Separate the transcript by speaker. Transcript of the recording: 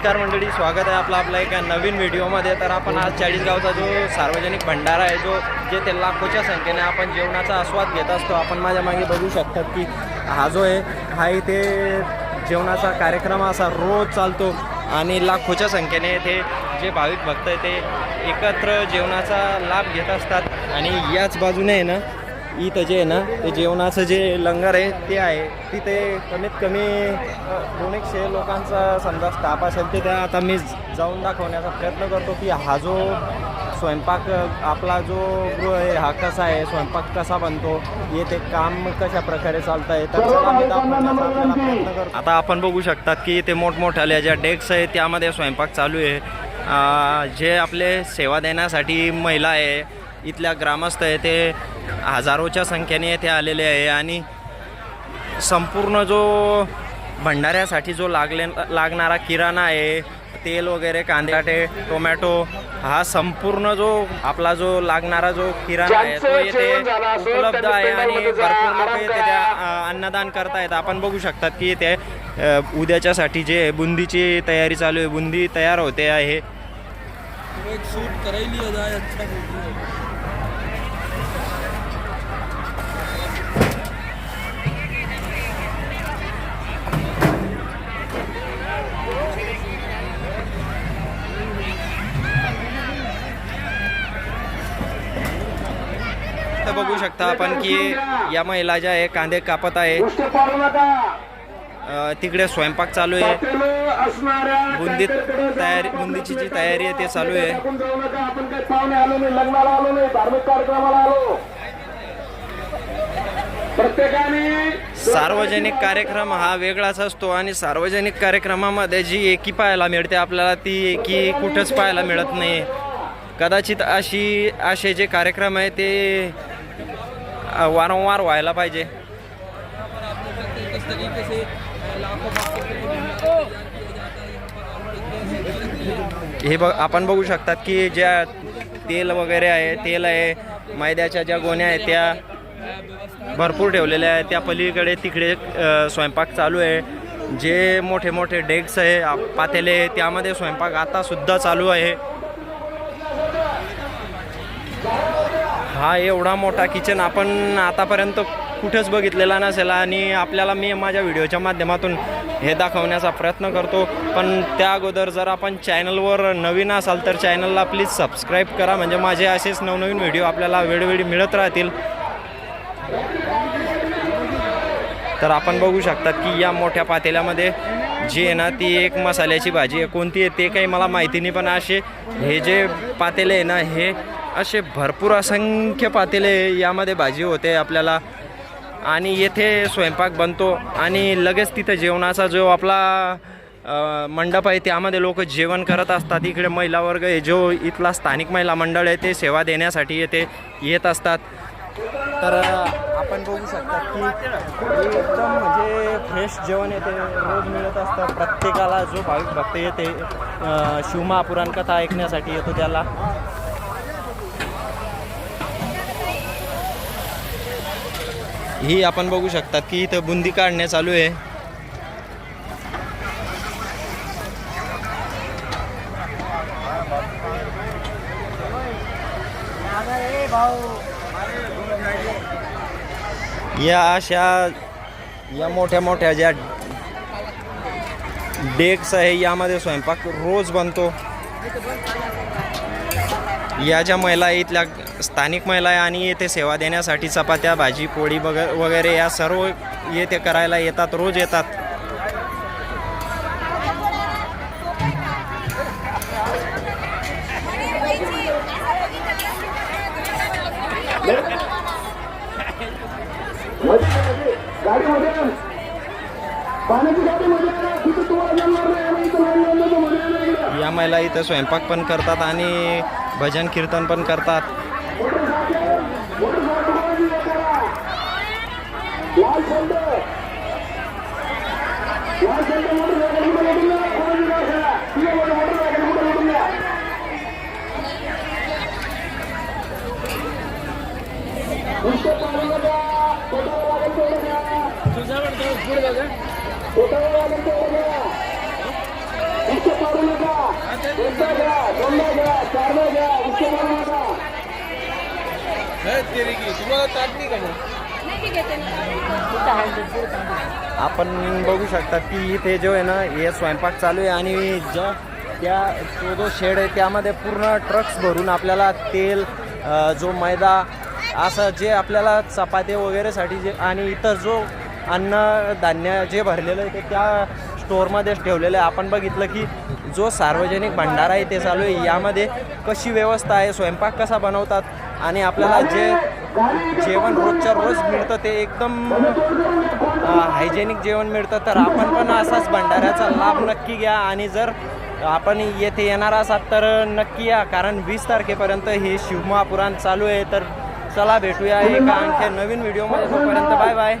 Speaker 1: नमस्कार मंडळी स्वागत आहे आपलं आपल्या एका नवीन व्हिडिओमध्ये. तर आपण आज चाळीसगावचा जो सार्वजनिक भंडारा आहे जो जे ते लाखोच्या संख्येने आपण जेवणाचा आस्वाद घेत असतो आपण माझ्या मागे बघू शकतात की हा जो आहे हा इथे जेवणाचा कार्यक्रम असा रोज चालतो आणि लाखोच्या संख्येने ते जे भाविक भक्त आहे ते एकत्र जेवणाचा लाभ घेत असतात. आणि याच बाजूने आहे ना इथं जे आहे ना ते जेवणाचं जे लंगर आहे ते आहे. तिथे कमीत कमी दोन एकशे लोकांचा समजा स्टाफ असेल ते त्या आता मी जाऊन दाखवण्याचा प्रयत्न करतो की हा जो स्वयंपाक आपला जो गृह आहे हा कसा आहे स्वयंपाक कसा बनतो येथे काम कशा प्रकारे चालत आहे तर दाखवण्याचा प्रयत्न करतो. आता आपण बघू शकतात की इथे मोठमोठ्या ज्या डेक्स आहे त्यामध्ये स्वयंपाक चालू आहे. जे आपले सेवा देण्यासाठी महिला आहे इथल्या ग्रामस्थ आहे ते हजारोच्या संख्येने येथे आलेले आहे आणि संपूर्ण जो भंडाऱ्यासाठी जो लागले लागणारा किराणा आहे तेल वगैरे कांदे टोमॅटो हा संपूर्ण जो आपला जो लागणारा जो किराणा आहे तो येथे उपलब्ध आहे आणि भरपूर लोक येथे अन्नदान करतायत. आपण बघू शकतात की ते उद्याच्यासाठी जे बुंदीची तयारी चालू आहे बुंदी तयार होते आहे. इथं बघू शकता आपण की या महिला ज्या आहे कांदे कापत आहे. तिकडे स्वयंपाक चालू आहे. बुंदीत तयारी बुंदीची जी तयारी आहे ते चालू आहे. सार्वजनिक कार्यक्रम हा वेगळाच असतो आणि सार्वजनिक कार्यक्रमामध्ये जी एकी पाहायला मिळते आपल्याला ती एकी कुठंच पाहायला मिळत नाही. कदाचित अशी असे जे कार्यक्रम आहे ते वारंवार व्हायला पाहिजे.
Speaker 2: हे
Speaker 1: बघ आपण बघू शकतात की ज्या तेल वगैरे आहे तेल आहे मैद्याच्या ज्या गोण्या आहेत त्या भरपूर ठेवलेल्या आहेत. त्या पलीकडे तिकडे स्वयंपाक चालू आहे. जे मोठे मोठे डेक्स आहे पातेले आहे, त्यामध्ये स्वयंपाक आतासुद्धा चालू आहे. हा एवढा मोठा किचन आपण आतापर्यंत कुठेच बघितलेला नसेल आणि आपल्याला मी माझ्या व्हिडिओच्या माध्यमातून हे दाखवण्याचा प्रयत्न करतो. पण त्या अगोदर जर आपण चॅनलवर नवीन असाल तर चॅनलला प्लीज सबस्क्राईब करा. म्हणजे माझे असेच नवनवीन व्हिडिओ आपल्याला वेळोवेळी मिळत राहतील. तर आपण बघू शकतात की या मोठ्या पातेल्यामध्ये जी आहे ना ती एक मसाल्याची भाजी आहे. कोणती आहे ते काही मला माहिती नाही पण असे हे जे पातेले आहे ना हे असे भरपूर असंख्य पातेले यामध्ये भाजी होते आपल्याला. आणि येथे स्वयंपाक बनतो आणि लगेच तिथं जेवणाचा जो आपला मंडप आहे त्यामध्ये लोक जेवण करत असतात. इकडे महिला वर्ग आहे जो इथला स्थानिक महिला मंडळ आहे ते सेवा देण्यासाठी येथे येत असतात. तर आपण बघू शकता की एकदम म्हणजे फ्रेश जेवण येते. रोज मिळत असतं. प्रत्येकाला जो भाविक भक्त येते शिवमहापुराण कथा ऐकण्यासाठी येतो त्याला. ही आपण बघू शकतात की इथं बुंदी काढणे चालू आहे. या अशा या मोठ्या मोठ्या ज्या डेक्स आहे यामध्ये स्वयंपाक रोज बनतो. या ज्या महिला आहे, इथल्या स्थानिक महिला आहे आणि येथे सेवा देण्यासाठी चपात्या भाजी पोळी वग वगैरे या सर्व येथे करायला येतात रोज येतात. या महिला इथं स्वयंपाक पण करतात आणि भजन कीर्तन पण करतात.
Speaker 3: हे
Speaker 1: आपण बघू शकता की इथे जो आहे ना हे स्वयंपाक चालू आहे आणि ज्या त्या तो जो शेड आहे त्यामध्ये पूर्ण ट्रक्स भरून आपल्याला तेल जो मैदा असं जे आपल्याला चपाती वगैरेसाठी जे आणि इतर जो अन्न धान्य जे भरलेलं आहे ते त्या स्टोअरमध्येच ठेवलेलं आहे. आपण बघितलं की जो सार्वजनिक भंडारा आहे ते चालू आहे यामध्ये कशी व्यवस्था आहे स्वयंपाक कसा बनवतात आणि आपल्याला जे जेवण रोजच्या रोज मिळतं ते एकदम हायजेनिक जेवण मिळतं तर आपण पण असाच भंडाऱ्याचा लाभ नक्की घ्या. आणि जर आपण येथे येणार असाल तर नक्की या कारण वीस तारखेपर्यंत हे शिवमहापुराण चालू आहे. तर चला भेटूया एका आणखी नवीन व्हिडिओमध्ये तोपर्यंत बाय बाय.